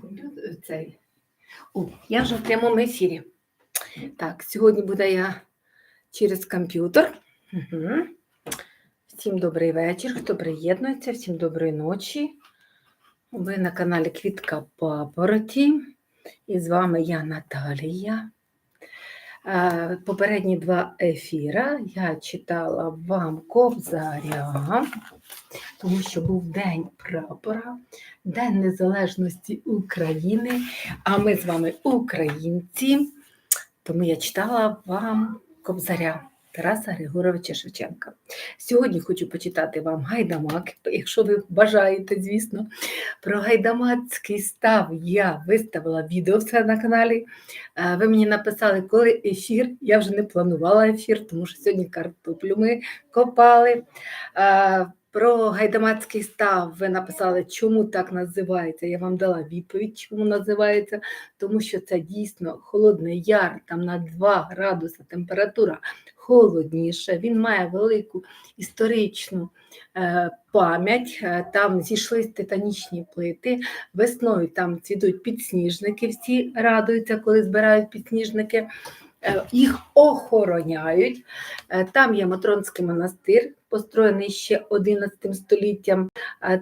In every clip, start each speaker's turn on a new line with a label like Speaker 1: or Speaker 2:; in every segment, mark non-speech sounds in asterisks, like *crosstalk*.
Speaker 1: Комп'ютер цей. О, я вже в прямому ефірі. Так, сьогодні буде я через комп'ютер. Угу. Всім добрий вечір, хто приєднується, всім доброї ночі. Ви на каналі Квітка Папороті. І з вами я Наталія. Е, Попередні два ефіра я читала вам Кобзаря, тому що був День прапора, День Незалежності України, а ми з вами українці. Тому я читала вам Кобзаря Тараса Григоровича Шевченка. Сьогодні хочу почитати вам гайдамак, якщо ви бажаєте, звісно. Про гайдамацький став я виставила відео все на каналі. Е, Ви мені написали, коли ефір. Я вже не планувала ефір, тому що сьогодні картоплю ми копали. Е, Про гайдамацький став ви написали, чому так називається. Я вам дала відповідь, чому називається, тому що це дійсно холодний яр, там на 2 градуси температура холодніше. Він має велику історичну е, пам'ять. Е, Там зійшлись титанічні плити. Весною там цвітуть підсніжники, всі радуються, коли збирають підсніжники. Е, Їх охороняють. Там є Матронський монастир, построєний ще 11 століттям.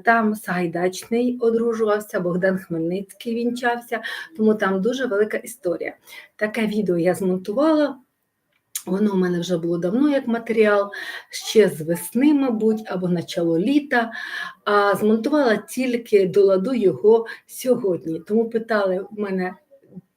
Speaker 1: Там Сагайдачний одружувався, Богдан Хмельницький вінчався, тому там дуже велика історія. Таке відео я змонтувала. Воно в мене вже було давно як матеріал, ще з весни, мабуть, або начало літа, а змонтувала тільки до ладу його сьогодні. Тому питали в мене,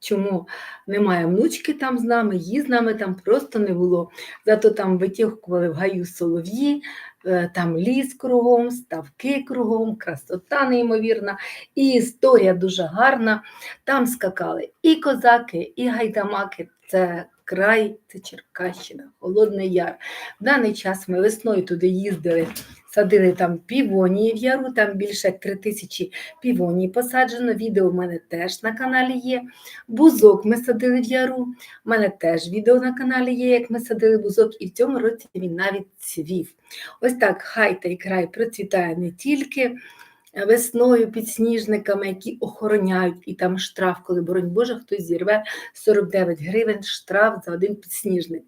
Speaker 1: чому немає внучки там з нами, її з нами там просто не було. Зато там витягували в гаю солов'ї, е, там ліс кругом, ставки кругом, красота неймовірна, і історія дуже гарна. Там скакали і козаки, і гайдамаки. Це край, це Черкащина, Холодний Яр. В даний час ми весною туди їздили, садили там півонії в яру, там більше як три тисячі півоній посаджено. Відео в мене теж на каналі є. Бузок ми садили в яру. У мене теж відео на каналі є, як ми садили бузок, і в цьому році він навіть цвів. Ось так хай той край процвітає не тільки весною підсніжниками, які охороняють, і там штраф, коли, боронь Боже, хтось зірве 49 гривень штраф за один підсніжник.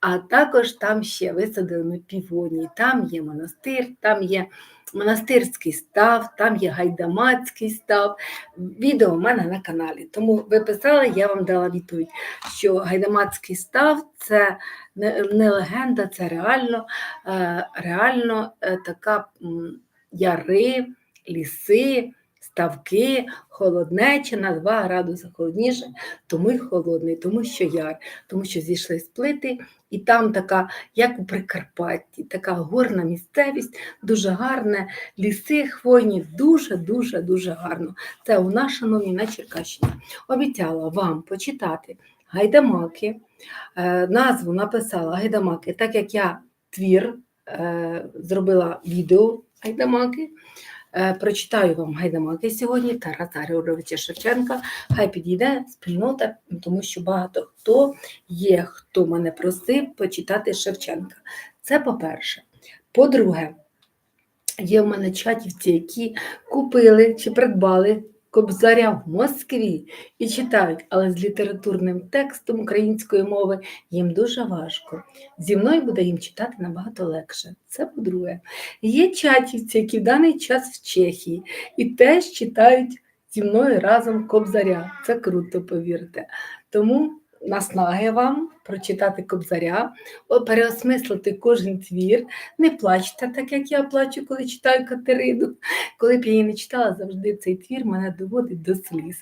Speaker 1: А також там ще висадили ми півонії, там є монастир, там є монастирський став, там є гайдамацький став. Відео в мене на каналі. Тому ви писали, я вам дала відповідь, що гайдамацький став це не, не легенда, це реально, е, реально е, така яри ліси, ставки, холоднеча на 2 градуси холодніше, тому й холодний, тому що яр, тому що зійшли з плити, і там така, як у Прикарпатті, така горна місцевість, дуже гарне, ліси хвойні, дуже-дуже дуже гарно. Це у нас, шановні, на Черкащині. Обіцяла вам почитати гайдамаки, е, назву написала гайдамаки, так як я твір е, зробила відео гайдамаки. Е, Прочитаю вам гайдамаки сьогодні Тараса Григоровича Шевченка. Хай підійде спільнота, тому що багато хто є, хто мене просив почитати Шевченка. Це по-перше. По-друге, є в мене чатівці, які купили чи придбали Кобзаря в Москві і читають, але з літературним текстом української мови їм дуже важко. Зі мною буде їм читати набагато легше. Це по-друге. Є чатівці, які в даний час в Чехії, і теж читають зі мною разом Кобзаря. Це круто, повірте. Тому наснаги вам прочитати Кобзаря, переосмислити кожен твір. Не плачте, так як я плачу, коли читаю Катерину. Коли б я її не читала, завжди цей твір мене доводить до сліз.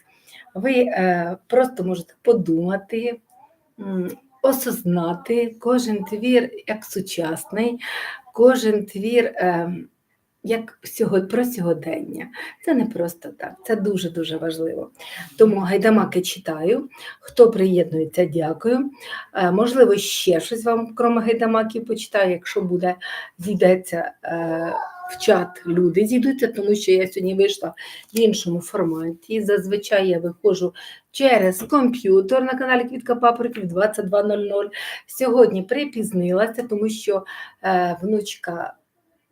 Speaker 1: Ви е, просто можете подумати, осознати кожен твір як сучасний, кожен твір е, як сього- про сьогодення. Це не просто так, це дуже-дуже важливо. Тому гайдамаки читаю. Хто приєднується, дякую. Е, Можливо, ще щось вам, крім гайдамаків, почитаю, якщо буде, зійдеться е, в чат, люди зійдуться, тому що я сьогодні вийшла в іншому форматі. Зазвичай я виходжу через комп'ютер на каналі Квітка Папоротів 22.00. Сьогодні припізнилася, тому що е, внучка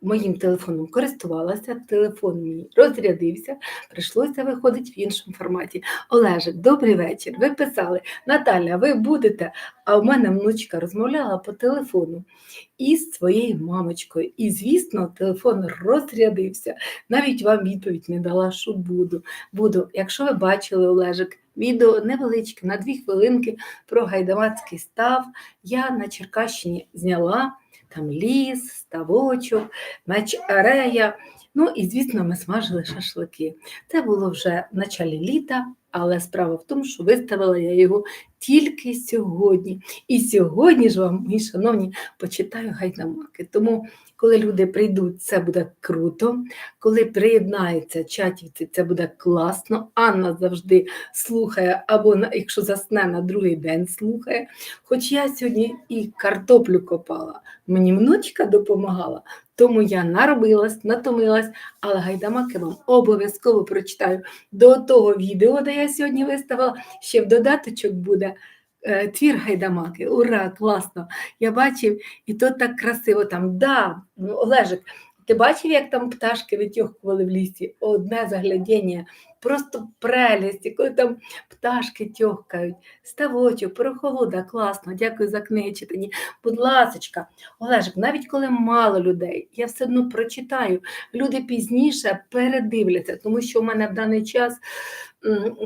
Speaker 1: моїм телефоном користувалася, телефон мій розрядився, прийшлося виходити в іншому форматі. Олежик, добрий вечір. Ви писали, Наталя, ви будете? А в мене внучка розмовляла по телефону із своєю мамочкою. І, звісно, телефон розрядився. Навіть вам відповідь не дала, що буду. Буду, якщо ви бачили Олежик, відео невеличке на дві хвилинки про гайдамацький став. Я на Черкащині зняла там ліс, ставочок, меч-арея. Ну і, звісно, ми смажили шашлики. Це було вже в началі літа, але справа в тому, що виставила я його тільки сьогодні. І сьогодні ж вам, мої шановні, почитаю гайдамаки. Тому, коли люди прийдуть, це буде круто. Коли приєднаються чатівці, це буде класно. Анна завжди слухає, або якщо засне на другий день слухає. Хоч я сьогодні і картоплю копала, мені внучка допомагала, тому я наробилась, натомилась, але гайдамаки вам обов'язково прочитаю. До того відео, де я сьогодні виставила, ще в додаточок буде е, твір гайдамаки. Ура, класно! Я бачив, і то так красиво там. Да, Олежик, ти бачив, як там пташки витьохкували в лісі? Одне заглядіння, просто прелість, коли там пташки тьохкають, ставочок, прохолода, класно, дякую за книги читані. Будь ласочка, Олежик, навіть коли мало людей, я все одно прочитаю. Люди пізніше передивляться, тому що в мене в даний час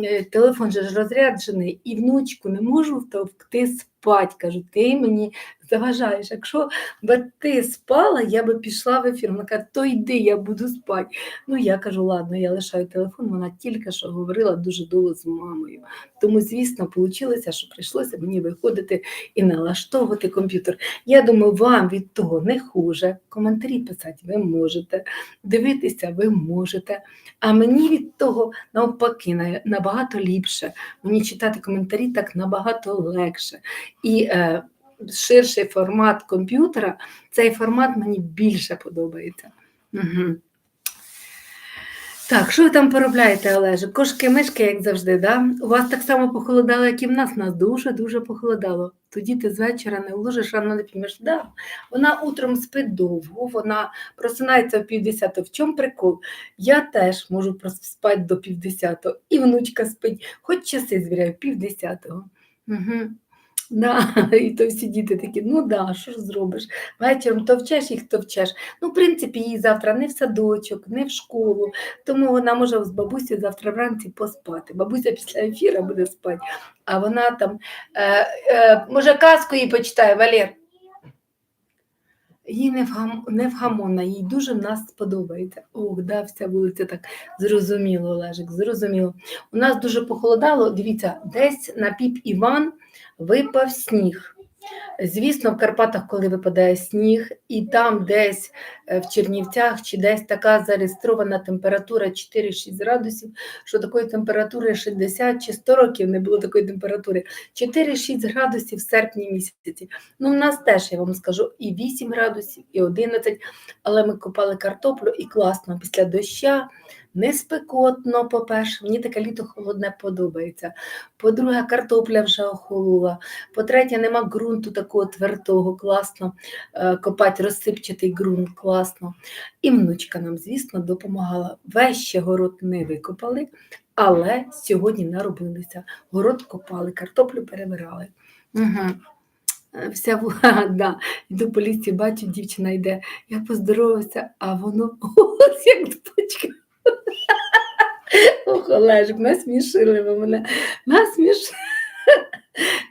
Speaker 1: е, телефон же ж розряджений, і внучку не можу втовкти спать. Кажу, ти мені заважаєш. Якщо би ти спала, я би пішла в ефір. Вона каже, то йди, я буду спати. Ну я кажу, ладно, я лишаю телефон. Вона тільки що говорила дуже довго з мамою. Тому, звісно, вийшло, що прийшлося мені виходити і налаштовувати комп'ютер. Я думаю, вам від того не хуже. Коментарі писати ви можете, дивитися ви можете. А мені від того навпаки набагато ліпше. Мені читати коментарі так набагато легше. І е, ширший формат комп'ютера, цей формат мені більше подобається. Угу. Так, що ви там поробляєте, Олеже? Кошки, мишки, як завжди, да? У вас так само похолодало, як і в нас. Нас дуже-дуже похолодало. Тоді ти з вечора не вложиш, рано не піймеш. Да. Вона утром спить довго, вона просинається в півдесятого. В чому прикол? Я теж можу спати до півдесятого, і внучка спить, хоч часи звіряю, півдесятого. Угу. Да, *laughs* і то всі діти такі, ну да, що ж зробиш? Вечором то вчеш їх, то вчеш. Ну, в принципі, їй завтра не в садочок, не в школу, тому вона може з бабусею завтра вранці поспати. Бабуся після ефіру буде спати, а вона там, е, е, може, казку їй почитає, Валер. Їй не, вгам... не вгамонна, їй дуже нас сподобається. Ох, да, вся вулиця так зрозуміло, Олежик, зрозуміло. У нас дуже похолодало, дивіться, десь на піп Іван випав сніг. Звісно, в Карпатах, коли випадає сніг, і там десь е, в Чернівцях чи десь така зареєстрована температура 4-6 градусів, що такої температури 60 чи 100 років не було такої температури. 4-6 градусів в серпні місяці. Ну, в нас теж, я вам скажу, і 8 градусів, і 11, але ми копали картоплю і класно після доща. Не спекотно, по-перше, мені таке літо холодне подобається. По-друге, картопля вже охолола. По-третє, нема ґрунту такого твердого, класно е, копати розсипчатий ґрунт, класно. І внучка нам, звісно, допомагала. Весь ще город не викопали, але сьогодні наробилися. Город копали, картоплю перебирали. Угу. Вся *laughs* да. Йду по лісі, бачу, дівчина йде. Я поздоровався, а воно *laughs* ось як дочка. Ох, насмішили ви мене. Насмішили.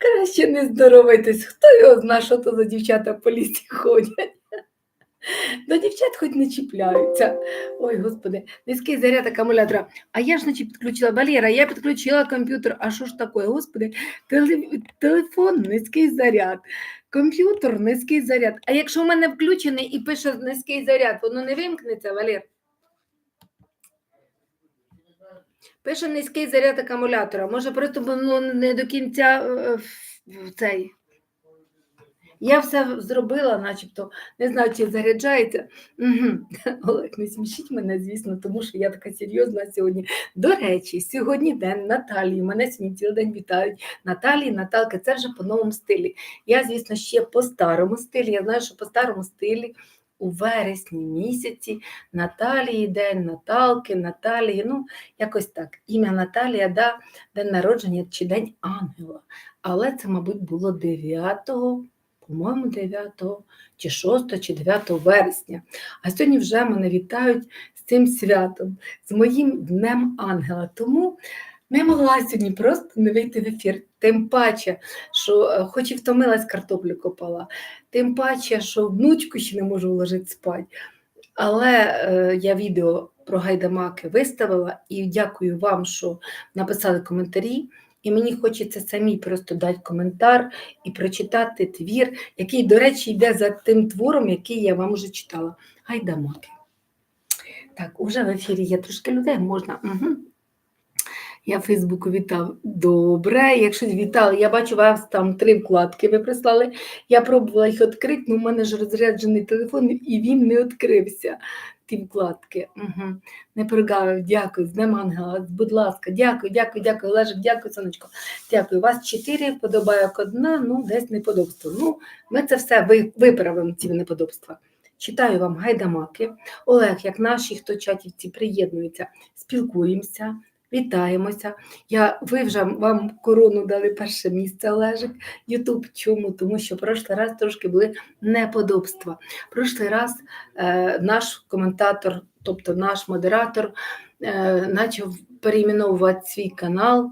Speaker 1: Краще не здоровайтесь. Хто його знає, що то за дівчата по лісі ходять. До дівчат хоч не чіпляються. Ой, господи, низький заряд акумулятора. А я ж наче підключила Валера, я підключила комп'ютер. А що ж таке? Господи, телефон низький заряд, комп'ютер низький заряд. А якщо в мене включений і пише низький заряд, воно не вимкнеться, Валер? Пише низький заряд акумулятора. Може, просто воно не до кінця е, в цей. Я все зробила, начебто, не знаю, чи заряджається. Угу. *laughs* Олег, не смішіть мене, звісно, тому що я така серйозна сьогодні. До речі, сьогодні день Наталії. Мене сьогодні цілий день вітають. Наталії, Наталки, це вже по новому стилі. Я, звісно, ще по старому стилі. Я знаю, що по старому стилі у вересні місяці Наталії день, Наталки, Наталії, ну якось так. Ім'я Наталія, да, день народження чи День Ангела. Але це, мабуть, було 9, по-моєму, 9 чи 6 чи 9 вересня. А сьогодні вже мене вітають з цим святом, з моїм Днем Ангела. Тому не могла сьогодні просто не вийти в ефір. Тим паче, що е, хоч і втомилась, картоплю копала, тим паче, що внучку ще не можу вложити спати. Але е, я відео про гайдамаки виставила і дякую вам, що написали коментарі. І мені хочеться самі просто дати коментар і прочитати твір, який, до речі, йде за тим твором, який я вам вже читала. Гайдамаки. Так, уже в ефірі є трошки людей, можна. Угу. Я Фейсбуку вітав. Добре, якщо вітали, я бачу, вас там три вкладки ви прислали. Я пробувала їх відкрити, але в мене ж розряджений телефон, і він не відкрився. Ті вкладки. Угу. Не прогавив, дякую, з Днем Ангела. Будь ласка, дякую, дякую, дякую, Олежик, дякую, сонечко. Дякую. У вас чотири вподобайок одна, ну десь неподобство. Ну, ми це все виправимо, ці неподобства. Читаю вам гайдамаки. Олег, як наші, хто чатівці приєднуються, спілкуємося, вітаємося. Я, ви вже вам корону дали перше місце, Олежик. Ютуб. Чому? Тому що прошлий раз трошки були неподобства. Прошлий раз е, наш коментатор, тобто наш модератор, е, почав перейменовувати свій канал,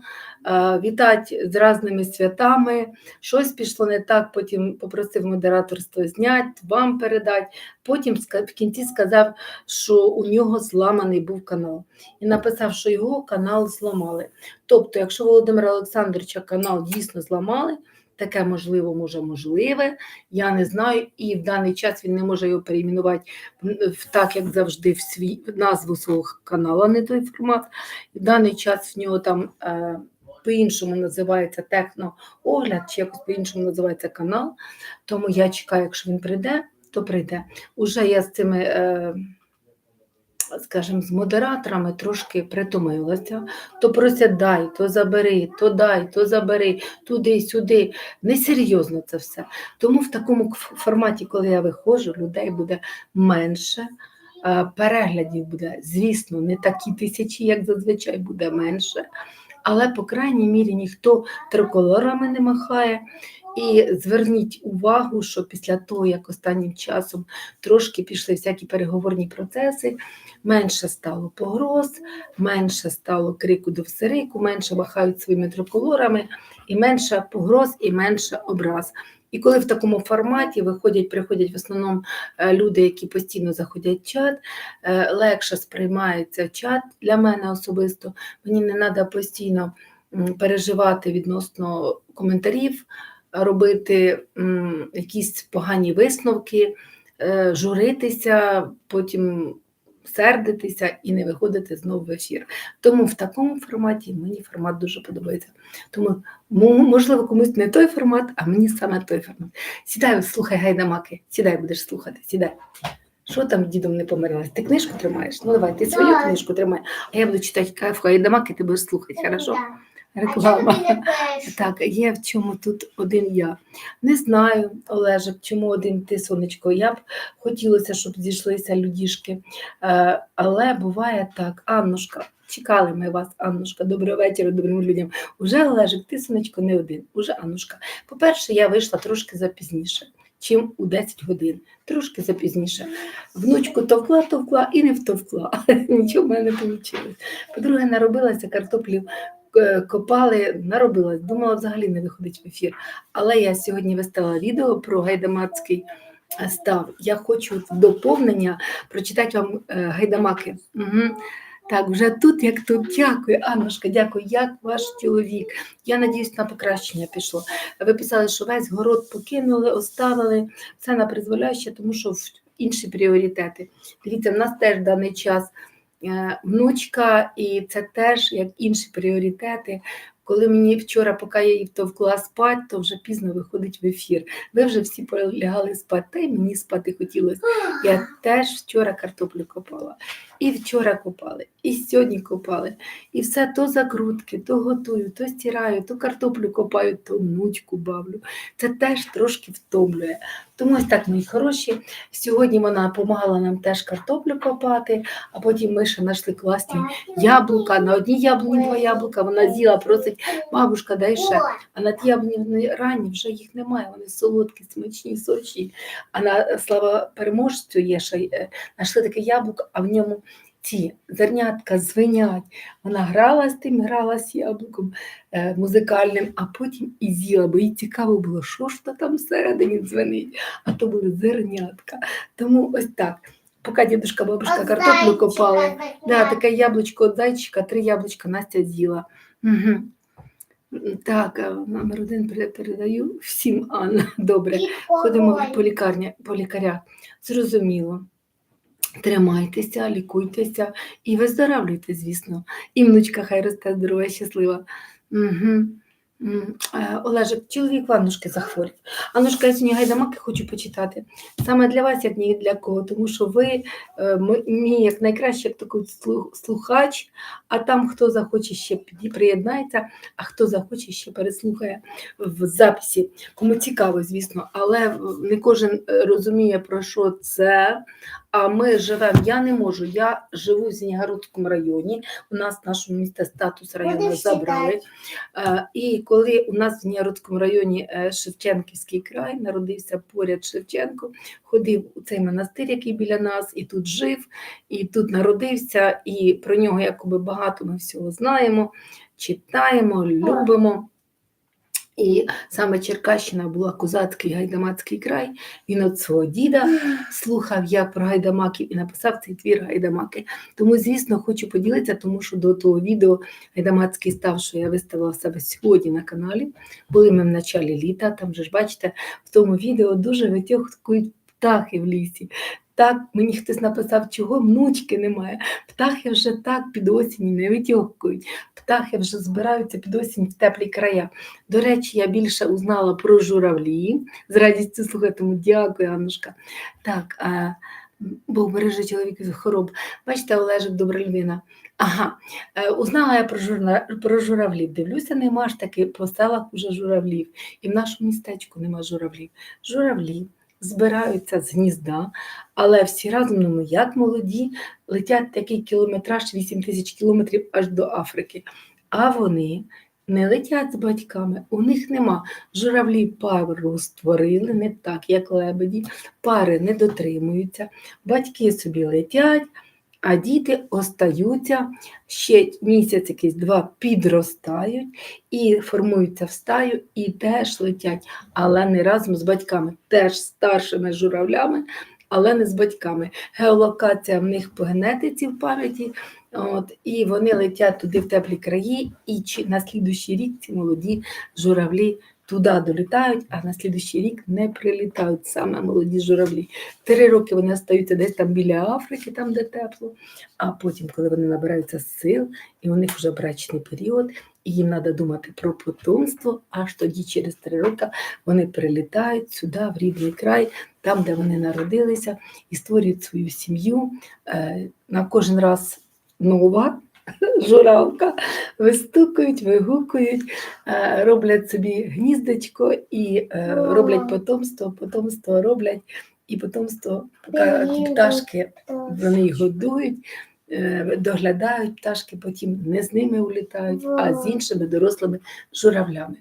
Speaker 1: вітати з різними святами. Щось пішло не так, потім попросив модераторство зняти, вам передати. Потім в кінці сказав, що у нього зламаний був канал. І написав, що його канал зламали. Тобто, якщо Володимира Олександровича канал дійсно зламали, таке можливо, може можливе, я не знаю, і в даний час він не може його перейменувати так, як завжди, в свій в назву свого каналу, не той формат. І в даний час в нього там е, по-іншому називається техноогляд, чи якось по-іншому називається канал. Тому я чекаю, якщо він прийде, то прийде. Уже я з цими. Е, Скажімо, з модераторами трошки притомилася, то просять дай, то забери, то дай, то забери, туди, сюди. Несерйозно це все. Тому в такому форматі, коли я виходжу, людей буде менше, е, переглядів буде, звісно, не такі тисячі, як зазвичай буде менше. Але, по крайній мірі, ніхто триколорами не махає. І зверніть увагу, що після того, як останнім часом трошки пішли всякі переговорні процеси, менше стало погроз, менше стало крику до всерику, менше махають своїми триколорами, і менше погроз, і менше образ. І коли в такому форматі виходять, приходять в основному е, люди, які постійно заходять в чат, е, легше сприймається чат для мене особисто. Мені не треба постійно переживати відносно коментарів, робити якісь погані висновки, е, журитися, потім сердитися і не виходити знову в ефір. Тому в такому форматі мені формат дуже подобається. Тому можливо комусь не той формат, а мені саме той формат. Сідай, слухай гайдамаки, сідай, будеш слухати, сідай. Що там дідом не помирилась? Ти книжку тримаєш? Ну давай, ти свою книжку тримай, а я буду читати кайф гайдамаки, ти будеш слухати, хорошо? Реклама. Так, є в чому тут один я. Не знаю, Олежик, чому один ти, сонечко. Я б хотілося, щоб зійшлися людішки. Е, але буває так, Аннушка, чекали ми вас, Аннушка. Доброго вечора, добрим людям. Уже Олежик, ти, сонечко, не один, уже Аннушка. По-перше, я вийшла трошки запізніше, чим у 10 годин. Трошки запізніше. Внучку товкла, товкла і не втовкла. *laughs* Нічого в мене не вийшло. По-друге, наробилася картоплів копали, наробилась, думала взагалі не виходить в ефір. Але я сьогодні виставила відео про гайдамацький е, став. Я хочу в доповнення прочитати вам е, гайдамаки. Угу. Так, вже тут, як тут. Дякую, Аннушка, дякую. Як ваш чоловік? Я надіюсь, на покращення пішло. Ви писали, що весь город покинули, оставили. Це на призволяще, тому що в інші пріоритети. Дивіться, в нас теж даний час е, внучка, і це теж як інші пріоритети. Коли мені вчора, поки я її втовкла спати, то вже пізно виходить в ефір. Ви вже всі полягали спати, та й мені спати хотілося. Я теж вчора картоплю копала. І вчора копали, і сьогодні копали. І все то закрутки, то готую, то стираю, то картоплю копаю, то внучку бавлю. Це теж трошки втомлює. Тому ось так, мої хороші. Сьогодні вона допомагала нам теж картоплю копати, а потім ми ще знайшли класні яблука. На одній яблуні два яблука. Вона з'їла, просить, бабушка, дай ще. А на ті яблуні вони вже їх немає. Вони солодкі, смачні, сочні. А на слава переможцю є ще е, знайшли таке яблуко, а в ньому ці зернятка звенять. Вона грала з тим, грала з яблуком е, музикальним, а потім і з'їла, бо їй цікаво було, що ж то там всередині дзвенить, а то були зернятка. Тому ось так. Поки дідушка, бабушка картоплю копали, да, таке яблучко від зайчика, три яблучка Настя з'їла. Угу. Так, номер один передаю всім Анна. Добре. Ходимо по лікарні, по лікарях. Зрозуміло. Тримайтеся, лікуйтеся і виздоравлюйте, звісно. І внучка хай росте здорова, щаслива. Угу. Олежик, чоловік Ваннушки захворів. Аннушка, я сьогодні гайдамаки хочу почитати. Саме для вас, як ні для кого, тому що ви е, мій як найкраще як такий слухач, а там хто захоче ще приєднається, а хто захоче ще переслухає в записі. Кому цікаво, звісно, але не кожен е, розуміє, про що це. А ми живемо, я не можу. Я живу в Зінігородському районі. У нас в нашому місті статус району
Speaker 2: Будеш
Speaker 1: забрали. Е, І коли у нас в Няродському районі е, Шевченківський край народився поряд Шевченко, ходив у цей монастир, який біля нас, і тут жив, і тут народився, і про нього якоби багато ми всього знаємо, читаємо, любимо. І саме Черкащина була козацький гайдамацький край. Він от свого діда слухав як про гайдамаків і написав цей твір Гайдамаки. Тому, звісно, хочу поділитися, тому що до того відео Гайдамацький став, що я виставила в себе сьогодні на каналі. Були ми в началі літа. Там же ж бачите, в тому відео дуже витьохкують птахи в лісі. Так, мені хтось написав, чого внучки немає. Птахи вже так під осінь не витьохкують. Птахи вже збираються під осінь в теплі края. До речі, я більше узнала про журавлі. З радістю слухатиму. Дякую, Аннушка. Так, а, Бог береже чоловіка від хвороб. Бачите, Олежик, добра людина. Ага, е, узнала я про, журна... про журавлів. Дивлюся, нема ж таки по селах уже журавлів. І в нашому містечку нема журавлів. Журавлі збираються з гнізда, але всі разом, ну, як молоді, летять такий кілометраж 8 тисяч кілометрів аж до Африки. А вони не летять з батьками, у них нема. Журавлі пару створили, не так, як лебеді, пари не дотримуються, батьки собі летять, а діти остаються ще місяць, якийсь два підростають і формуються в стаю, і теж летять, але не разом з батьками, теж старшими журавлями, але не з батьками. Геолокація в них по генетиці в пам'яті. От, і вони летять туди в теплі краї, і чи на слідущий рік ці молоді журавлі туди долітають, а на слідущий рік не прилітають саме молоді журавлі. Три роки вони остаються десь там біля Африки, там де тепло. А потім, коли вони набираються сил, і у них вже брачний період, і їм треба думати про потомство, аж тоді, через три роки, вони прилітають сюди, в рідний край, там, де вони народилися, і створюють свою сім'ю. Е, На кожен раз нова журавка, вистукують, вигукують, е, роблять собі гніздечко і е, роблять потомство, потомство роблять, і потомство, поки пташки вони годують, е, доглядають пташки, потім не з ними улітають, а з іншими дорослими журавлями.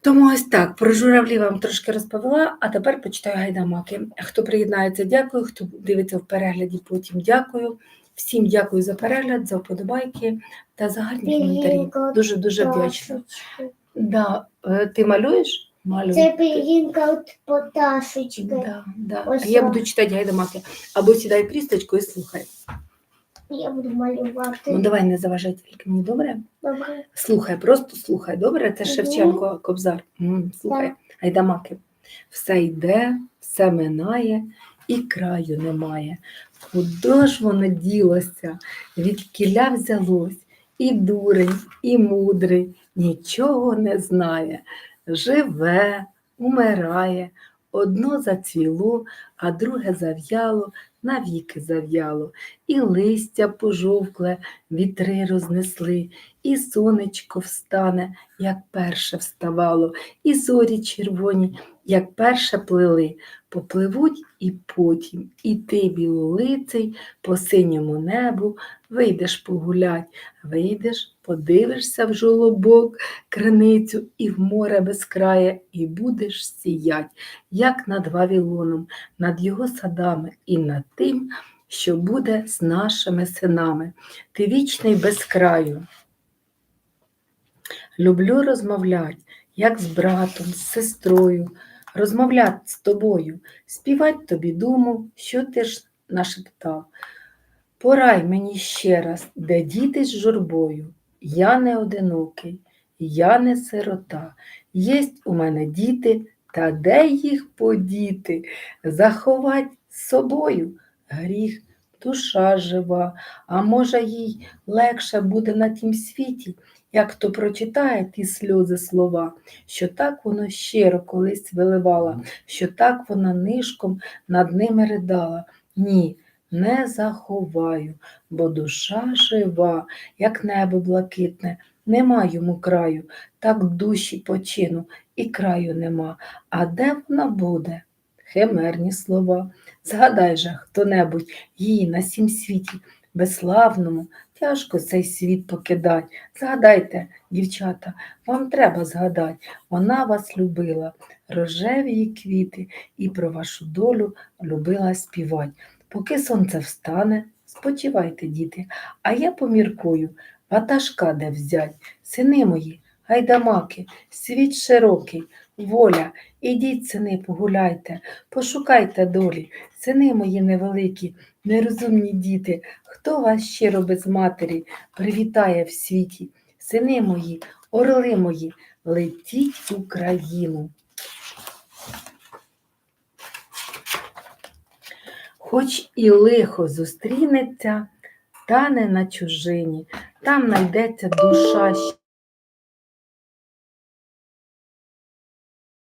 Speaker 1: Тому ось так, про журавлі вам трошки розповіла, а тепер почитаю гайдамаки. Хто приєднається, дякую, хто дивиться в перегляді, потім дякую. Всім дякую за перегляд, за вподобайки та за гарні коментарі. Дуже дуже вдячна. Да. е, Ти малюєш? Малюю.
Speaker 2: Це пірінка от поташечки.
Speaker 1: Да, да.
Speaker 2: Ось
Speaker 1: А я буду читати гайдамаки. Або сідай прісточку і слухай.
Speaker 2: Я буду малювати.
Speaker 1: Ну давай не заважай тільки мені добре.
Speaker 2: Добре.
Speaker 1: Слухай, просто слухай, добре? Це Шевченко Кобзар. М, Слухай, гайдамаки. Все йде, все минає, і краю немає. Куди ж воно ділося? Від кіля взялось, і дурень, і мудрий, нічого не знає. Живе, умирає, одно зацвіло, а друге зав'яло, навіки зав'яло, і листя пожовкле, вітри рознесли, і сонечко встане, як перше вставало, і зорі червоні, як перше плили, попливуть і потім, і ти, білолиций, по синьому небу вийдеш погулять, вийдеш, подивишся в жолобок, криницю і в море безкрає, і будеш сіять, як над Вавилоном, над його садами і над тим, що буде з нашими синами. Ти вічний без краю. Люблю розмовлять, як з братом, з сестрою, розмовляти з тобою, співать тобі думу, що ти ж нашептав. Порай мені ще раз, де діти з журбою. Я не одинокий, я не сирота. Єсть у мене діти, та де їх подіти? Заховать з собою гріх, душа жива, а може їй легше буде на тім світі, як хто прочитає ті сльози слова, що так воно щиро колись виливала, що так вона нишком над ними ридала. Ні, не заховаю, бо душа жива, як небо блакитне, нема йому краю, так душі почину і краю нема. А де вона буде? Химерні слова. Згадай же хто-небудь її на сім світі, безславному, тяжко цей світ покидать. Згадайте, дівчата, вам треба згадати, вона вас любила, рожеві її квіти, і про вашу долю любила співать. Поки сонце встане, спочивайте, діти, а я поміркую, ватажка де взять, сини мої, гайдамаки, світ широкий, воля, ідіть, сини, погуляйте, пошукайте долі, сини мої невеликі, нерозумні діти, хто вас щиро без матері? Привітає в світі, сини мої, орли мої, летіть в Україну. Хоч і лихо зустрінеться, та не на чужині, там знайдеться душа